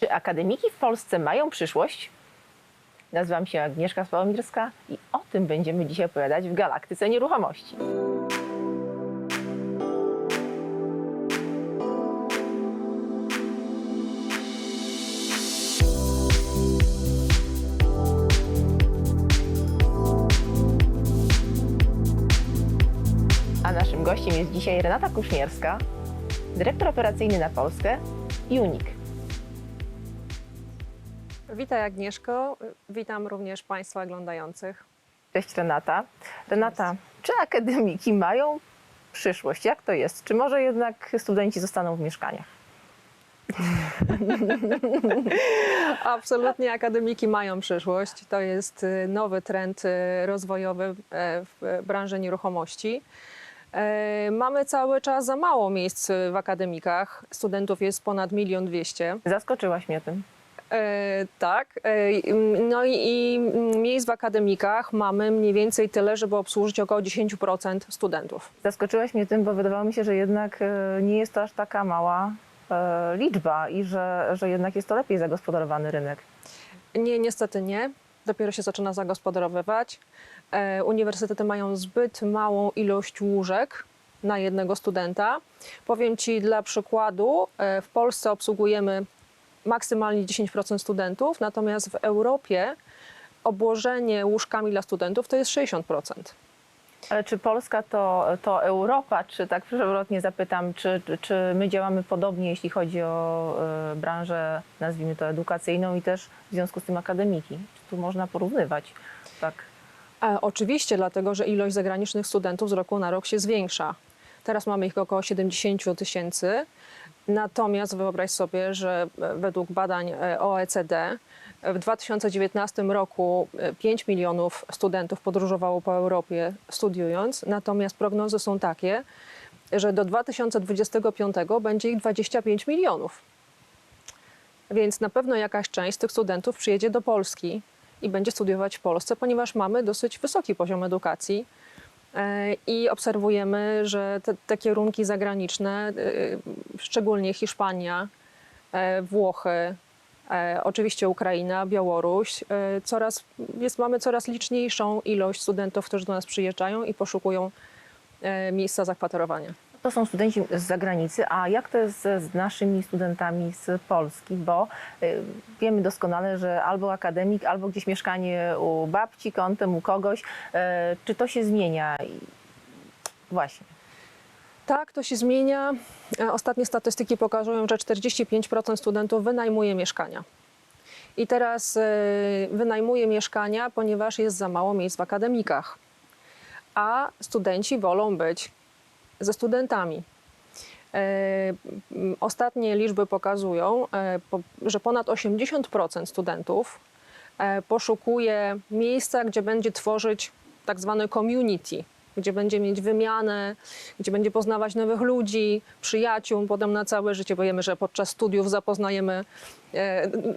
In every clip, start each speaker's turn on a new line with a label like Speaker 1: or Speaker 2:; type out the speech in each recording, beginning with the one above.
Speaker 1: Czy akademiki w Polsce mają przyszłość? Nazywam się Agnieszka Spałomirska i o tym będziemy dzisiaj opowiadać w Galaktyce Nieruchomości. A naszym gościem jest dzisiaj Renata Kuszmierska, dyrektor operacyjny na Polskę Unik.
Speaker 2: Witaj Agnieszko, witam również Państwa oglądających.
Speaker 1: Cześć Renata. Renata, czy akademiki mają przyszłość? Jak to jest? Czy może jednak studenci zostaną w mieszkaniach?
Speaker 2: Absolutnie akademiki mają przyszłość. To jest y, nowy trend y, rozwojowy e, w branży nieruchomości. E, Mamy cały czas za mało miejsc w akademikach. Studentów jest ponad milion dwieście.
Speaker 1: Zaskoczyłaś mnie tym.
Speaker 2: E, tak. E, No i, i miejsc w akademikach mamy mniej więcej tyle, żeby obsłużyć około 10% studentów.
Speaker 1: Zaskoczyłaś mnie tym, bo wydawało mi się, że jednak e, nie jest to aż taka mała e, liczba i że, że jednak jest to lepiej zagospodarowany rynek.
Speaker 2: Nie, niestety nie. Dopiero się zaczyna zagospodarowywać. E, uniwersytety mają zbyt małą ilość łóżek na jednego studenta. Powiem Ci dla przykładu, e, w Polsce obsługujemy maksymalnie 10% studentów, natomiast w Europie obłożenie łóżkami dla studentów to jest 60%.
Speaker 1: Ale czy Polska to, to Europa, czy tak przewrotnie zapytam, czy, czy- my działamy podobnie, jeśli chodzi o e, branżę, nazwijmy to edukacyjną i też w związku z tym akademiki? Czy tu można porównywać? Tak.
Speaker 2: E, Oczywiście, dlatego że ilość zagranicznych studentów z roku na rok się zwiększa. Teraz mamy ich około 70 tysięcy. Natomiast wyobraź sobie, że e, według badań e, OECD w 2019 roku e, 5 milionów studentów podróżowało po Europie studiując, natomiast prognozy są takie, że do 2025 będzie ich 25 milionów. Więc na pewno jakaś część tych studentów przyjedzie do Polski i będzie studiować w Polsce, ponieważ mamy dosyć wysoki poziom edukacji e, i obserwujemy, że te, te kierunki zagraniczne, e, szczególnie Hiszpania, e, Włochy, e, oczywiście Ukraina, Białoruś, e, coraz, jest, mamy coraz liczniejszą ilość studentów, którzy do nas przyjeżdżają i poszukują e, miejsca zakwaterowania.
Speaker 1: To są studenci z zagranicy, a jak to jest z, naszymi studentami z Polski? Bo y, wiemy doskonale, że albo akademik, albo gdzieś mieszkanie u babci, kątem u kogoś. Y, czy to się zmienia? Właśnie.
Speaker 2: Tak, to się zmienia. E, Ostatnie statystyki pokazują, że 45% studentów wynajmuje mieszkania. I teraz e, wynajmuje mieszkania, ponieważ jest za mało miejsc w akademikach. A studenci wolą być ze studentami. E, Ostatnie liczby pokazują, e, że ponad 80% studentów e, poszukuje miejsca, gdzie będzie tworzyć tak zwane community, gdzie będzie mieć wymianę, gdzie będzie poznawać nowych ludzi, przyjaciół, potem na całe życie, wiemy, że podczas studiów zapoznajemy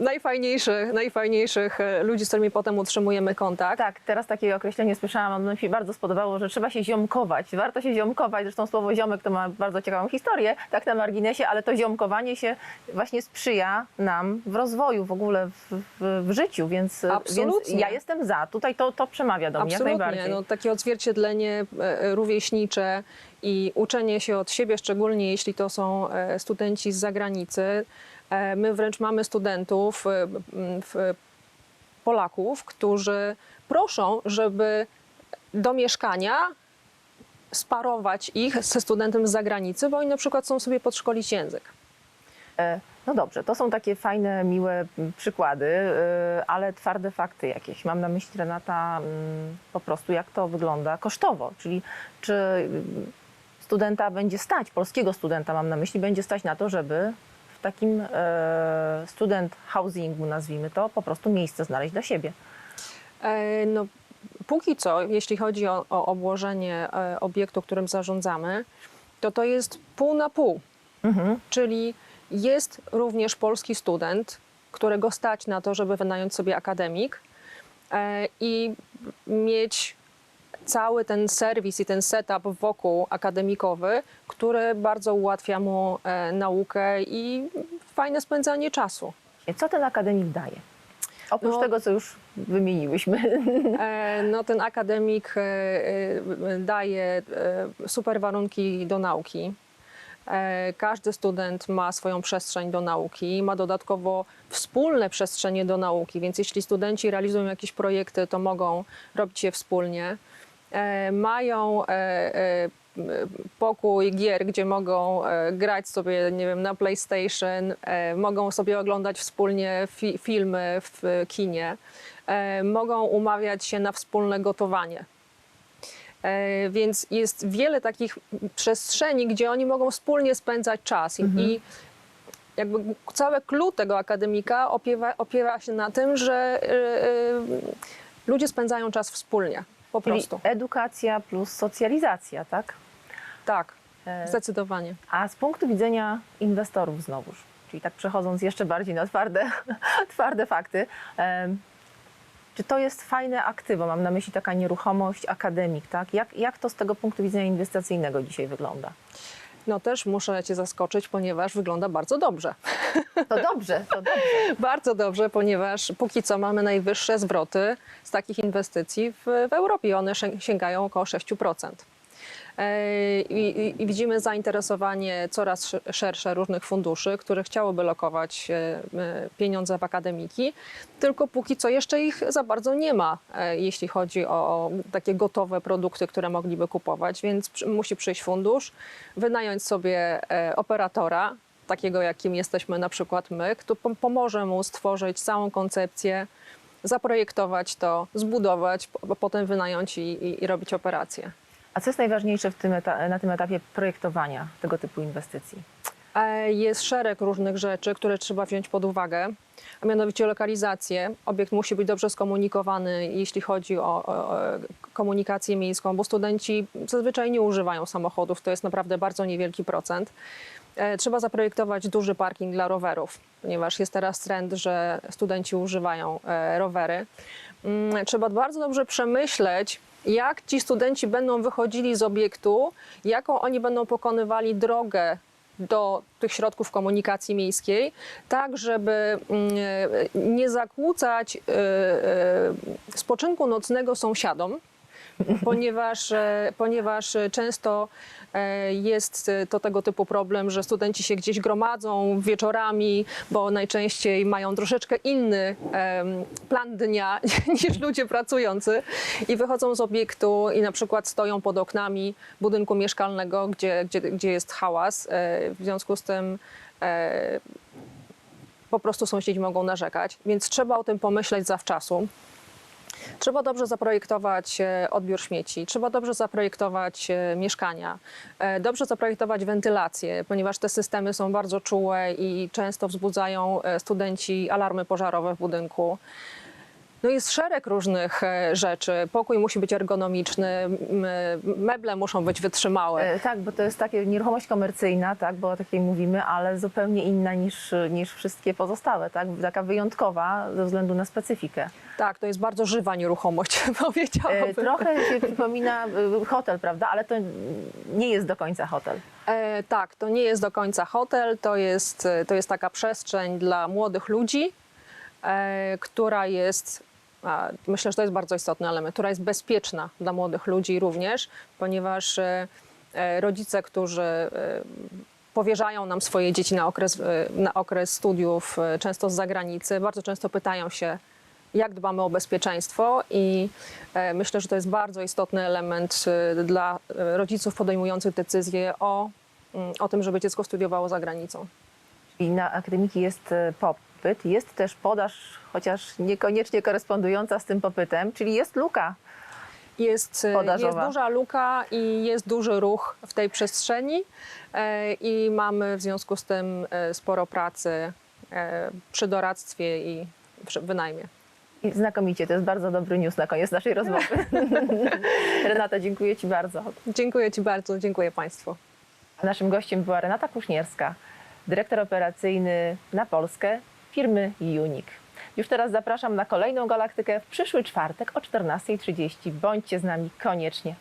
Speaker 2: najfajniejszych, najfajniejszych e, ludzi, z którymi potem utrzymujemy kontakt.
Speaker 1: Tak, teraz takie określenie słyszałam, ono mi się bardzo spodobało, że trzeba się ziomkować. Warto się ziomkować, zresztą słowo ziomek to ma bardzo ciekawą historię, tak na marginesie, ale to ziomkowanie się właśnie sprzyja nam w rozwoju w ogóle w, w, w życiu, więc, więc
Speaker 2: Absolutnie.
Speaker 1: ja jestem za. Tutaj to, to przemawia do mnie jak najbardziej.
Speaker 2: No, takie odzwierciedlenie e, rówieśnicze i uczenie się od siebie, szczególnie jeśli to są e, studenci z zagranicy. E, My wręcz mamy studentów, e, Polaków, którzy proszą, żeby do mieszkania sparować ich ze studentem z zagranicy, bo oni na przykład chcą sobie podszkolić język.
Speaker 1: E, No dobrze, to są takie fajne, miłe przykłady, ale twarde fakty jakieś. Mam na myśli, Renata, po prostu jak to wygląda kosztowo, czyli czy studenta będzie stać, polskiego studenta mam na myśli, będzie stać na to, żeby takim e, student housingu, nazwijmy to, po prostu miejsce znaleźć dla siebie.
Speaker 2: E, No, póki co, jeśli chodzi o, o obłożenie e, obiektu, którym zarządzamy, to to jest pół na pół.
Speaker 1: Mhm.
Speaker 2: Czyli jest również polski student, którego stać na to, żeby wynająć sobie akademik i mieć cały ten serwis i ten setup wokół akademikowy, który bardzo ułatwia mu e, naukę i fajne spędzanie czasu.
Speaker 1: Co ten akademik daje? Oprócz
Speaker 2: No-
Speaker 1: tego, co już wymieniłyśmy.
Speaker 2: E, No, ten akademik e, daje super warunki do nauki. Każdy student ma swoją przestrzeń do nauki, ma dodatkowo wspólne przestrzenie do nauki, więc jeśli studenci realizują jakieś projekty, to mogą robić je wspólnie. E, Mają e, e, pokój gier, gdzie mogą grać sobie, nie wiem, na PlayStation, mogą sobie oglądać wspólnie fi filmy w kinie, mogą umawiać się na wspólne gotowanie. Więc jest wiele takich przestrzeni, gdzie oni mogą wspólnie spędzać czas. I- I jakby całe clue tego akademika opiewa, opiewa się na tym, że y, y, ludzie spędzają czas wspólnie. Po
Speaker 1: Czyli
Speaker 2: prostu.
Speaker 1: edukacja plus socjalizacja, tak?
Speaker 2: Tak,
Speaker 1: E,
Speaker 2: zdecydowanie.
Speaker 1: A z punktu widzenia inwestorów znowuż, czyli tak przechodząc jeszcze bardziej na twarde, twarde fakty, czy to jest fajne aktywo? Mam na myśli taka nieruchomość, akademik, tak? Jak, jak to z tego punktu widzenia inwestycyjnego dzisiaj wygląda?
Speaker 2: No też muszę Cię zaskoczyć, ponieważ wygląda bardzo dobrze.
Speaker 1: To dobrze, to dobrze.
Speaker 2: Bardzo dobrze, ponieważ póki co mamy najwyższe zwroty z takich inwestycji w, w Europie. One się- sięgają około 6%. E, I, i, widzimy zainteresowanie coraz sz- szersze różnych funduszy, które chciałyby lokować e, pieniądze w akademiki, tylko póki co jeszcze ich za bardzo nie ma, e, jeśli chodzi o, takie gotowe produkty, które mogliby kupować, więc musi przyjść fundusz, wynająć sobie operatora, takiego jakim jesteśmy na przykład my, kto pom- pomoże mu stworzyć całą koncepcję, zaprojektować to, zbudować, po, potem wynająć i, i, i robić operacje.
Speaker 1: A co jest najważniejsze tym na tym etapie projektowania tego typu inwestycji?
Speaker 2: E, Jest szereg różnych rzeczy, które trzeba wziąć pod uwagę, a mianowicie lokalizację. Obiekt musi być dobrze skomunikowany, jeśli chodzi o, o, o komunikację miejską, bo studenci zazwyczaj nie używają samochodów, to jest naprawdę bardzo niewielki procent. E, Trzeba zaprojektować duży parking dla rowerów, ponieważ jest teraz trend, że studenci używają e, rowery. Mm, Trzeba bardzo dobrze przemyśleć, jak ci studenci będą wychodzili z obiektu, jaką oni będą pokonywali drogę do tych środków komunikacji miejskiej, tak żeby mm, e, nie zakłócać e, e, spoczynku nocnego sąsiadom, ponieważ, e, ponieważ często e, jest to tego typu problem, że studenci się gdzieś gromadzą wieczorami, bo najczęściej mają troszeczkę inny plan dnia niż ludzie pracujący i wychodzą z obiektu i na przykład stoją pod oknami budynku mieszkalnego, gdzie, gdzie, gdzie jest hałas. E, W związku z tym e, po prostu sąsiedzi mogą narzekać, więc trzeba o tym pomyśleć zawczasu. Trzeba dobrze zaprojektować e, odbiór śmieci, trzeba dobrze zaprojektować e, mieszkania, e, dobrze zaprojektować wentylację, ponieważ te systemy są bardzo czułe i często wzbudzają studenci alarmy pożarowe w budynku. No jest szereg różnych e, rzeczy. Pokój musi być ergonomiczny, meble muszą być wytrzymałe.
Speaker 1: E, Tak, bo to jest takie nieruchomość komercyjna, tak, bo o takiej mówimy, ale zupełnie inna niż, niż wszystkie pozostałe, tak? Taka wyjątkowa ze względu na specyfikę.
Speaker 2: Tak, to jest bardzo żywa nieruchomość,
Speaker 1: E,
Speaker 2: powiedziałabym.
Speaker 1: Trochę się przypomina hotel, prawda? Ale to nie jest do końca hotel.
Speaker 2: E, tak, to nie jest do końca hotel, to jest, to jest taka przestrzeń dla młodych ludzi, która jest, myślę, że to jest bardzo istotny element, która jest bezpieczna dla młodych ludzi również, ponieważ e, e, rodzice, którzy e, powierzają nam swoje dzieci na okres, na okres studiów, często z zagranicy, bardzo często pytają się, jak dbamy o bezpieczeństwo i myślę, że to jest bardzo istotny element dla rodziców podejmujących decyzję o, mm, o tym, żeby dziecko studiowało za granicą.
Speaker 1: I na akademiki jest e, popyt, jest też podaż, chociaż niekoniecznie korespondująca z tym popytem, czyli jest luka.
Speaker 2: Jest, e,
Speaker 1: Podażowa.
Speaker 2: jest duża luka i jest duży ruch w tej przestrzeni e, i mamy w związku z tym e, sporo pracy przy doradztwie i przy wynajmie.
Speaker 1: I znakomicie, to jest bardzo dobry news na koniec naszej rozmowy. Renata, dziękuję Ci bardzo.
Speaker 2: Dziękuję Ci bardzo, dziękuję Państwu.
Speaker 1: Naszym gościem była Renata Kusznierska, dyrektor operacyjny na Polskę firmy Unik. Już teraz zapraszam na kolejną galaktykę w przyszły czwartek o 14.30. Bądźcie z nami koniecznie.